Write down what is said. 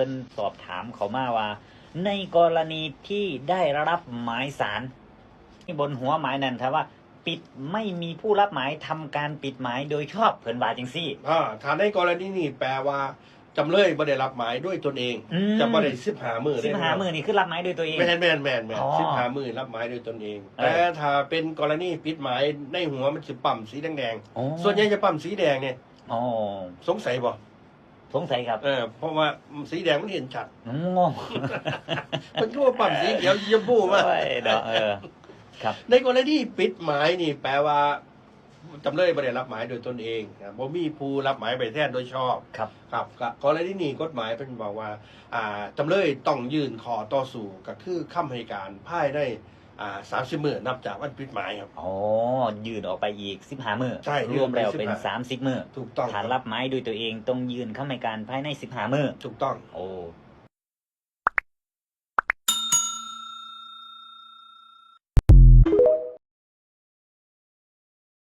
เพิ่นสอบถามเขามาว่า ในกรณีที่ได้รับหมายสารที่บนหัวหมายนั้นถ้าว่า ปิดไม่มีผู้รับหมายทำการปิดหมายโดยชอบเพิ่นว่าจังซี่ อ่าถ้าในกรณีนี้แปลว่าจำเลยบ่ได้รับหมายด้วยตนเองอืม จะบ่ได้สิบหามือสิบหามือนี่คือรับหมายโดยตัวเอง แมนแมนแมนแมนอ๋อสิบหามือรับหมายด้วยตนเอง เออ แต่ถ้าเป็นกรณีปิดหมายในหัวมันจะปั๊มสีแดงโอ้ๆส่วนใหญ่จะปั๊มสีแดงเนี่ย อ๋อสงสัยบ่ สงสัยครับเออเพราะว่าสีแดงมันเห็นชัดงงมันก็ว่าปั๊มสีเขียวชมพูมาโอ้ยเดอกเออ ครับ ในกรณีปิดหมายนี่ แปลว่าจำเลยบ่ได้รับหมายโดยตนเองนะบ่มีผู้รับหมายไปแทนโดยชอบ ครับ ครับก็กรณีนี้กฎหมายเป็นบอกว่า อ่าจำเลยต้องยื่นขอต่อสู้ก็คือคำให้การภายใน อ่าสามสิบมื่นนับจากวันปิดหมายครับ อ๋อ ยืนออกไปอีกสิบหามือใช่รวมแล้วเป็นยืนไป15สามสิบมือถูกต้องฐานรับหมายโดยตัวเองต้องยืนเข้าในการภายในสิบหามือถูกต้อง โอ้